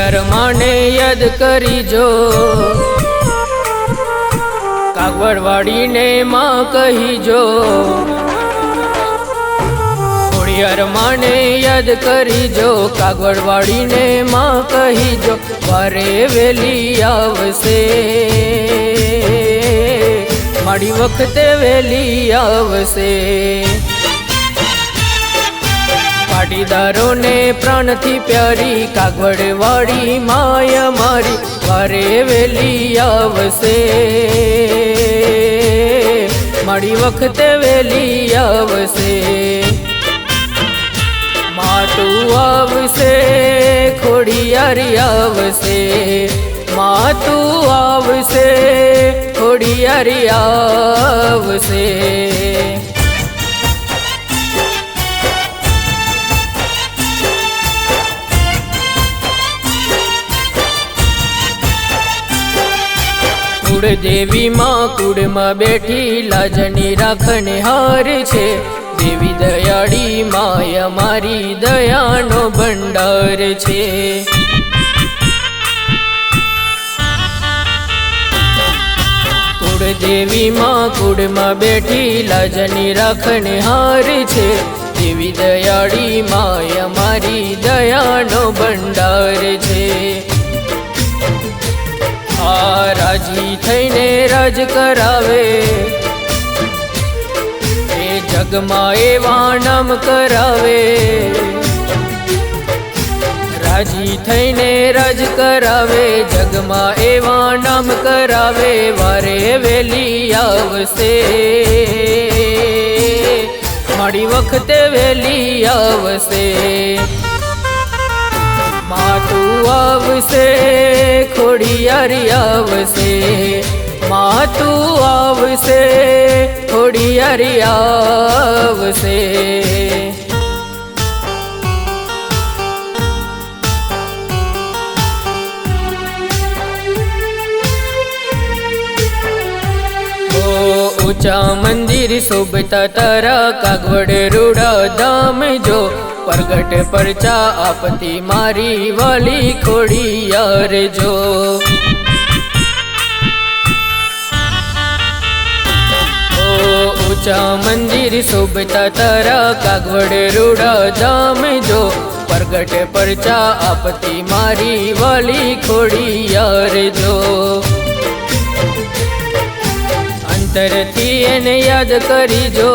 ખોડિયાર માને યાદ કરી જો કાગવડવાડીને માં કહી જો ખોડિયાર માને યાદ કરી જો કાગવડવાડીને માં કહી જો વારે વેલી આવશે. મારી વખતે વેલી આવશે. પાટીદારોને પ્રાણથી પ્યારી કાગવડવાડી માય મારી, વારે વેલી આવશે. મારી વખતે વેલી આવશે. માતું આવશે, ખોડિયારી આવશે. માતું આવશે, ખોડિયારી આવશે. કુળદેવી માં કુળમાં બેઠી લાજની રાખને હાર છે. દેવી દયાળી માય મારી દયાનો ભંડાર છે. દેવી માં કુળમાં બેઠી લાજની રાખને હાર છે. દેવી દયાળી માય મારી દયાનો ભંડાર છે. આ રાજી થઈને રાજ કરાવે. એ જગમાં એવા નામ કરાવે. રાજી થઈને રાજ કરાવે, જગમાં એવા નામ કરાવે, વારે વેલી આવશે. મારી વખતે વેલી આવશે. માતું આવશે. ખોડિયારી આવશે માતું આવશે ખોડિયારી આવશે. ઊંચા મંદિર શોભતા તારા કાગવડ રૂડા ધામ જો પ્રગટ પરચા આપતી મારી વાલી ખોડિયાર જો. ઓ ઊંચા મંદિર શોભતા તારા કાગવડ રૂડા ધામ જો. પ્રગટ પરચા આપતી મારી વાલી ખોડિયાર જો. અંતરથી એને યાદ કરી જો.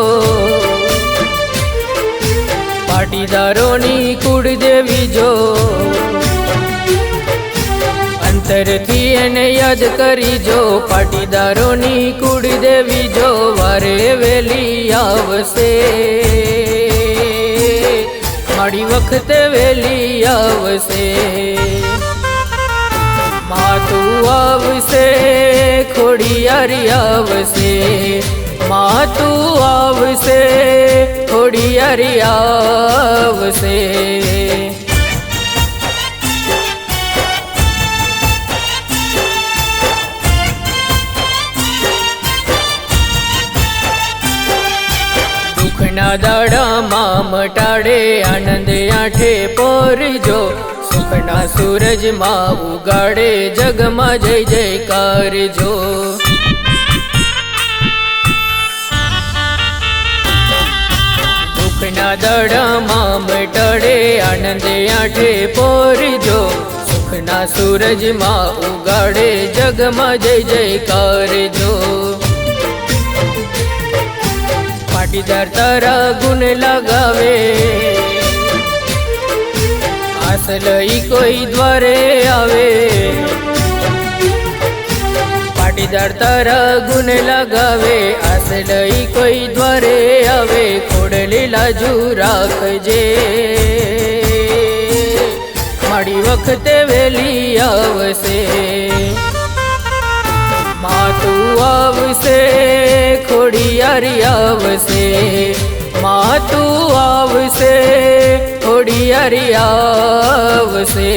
પાટીદારોની કુળ દેવી જો. અંતરથી એને યાદ કરી જો. પાટીદારોની કુળ દેવી જો. વારે વેલી આવશે. મારી વખતે વેલી આવશે. માતું આવશે, ખોડિયારી આવશે. માતું આવશે ખોડિયારી આવશે. દાડામાં મટાડે આનંદ આઠે પોરજો સુખના સૂરજમાં ઉગાડે જગમાં જય જયકાર જો. દુઃખના દડામાં મટડે આનંદે આઠે પોરજો. સુખના સૂરજમાં ઉગાડે જગમાં જય જયકાર જો પાટીદાર તારા ગુણ લગાવે. આસ લઈ કોઈ દ્વારે આવે. પાટીદાર તારા ગુણ લગાવે આસડઈ કોઈ દ્વારે આવે ખોડલી લાજુ રાખજે મારી વખતે વેલી આવશે, માતું આવશે, ખોડિયારી આવશે, માતું આવશે, ખોડિયારી આવશે.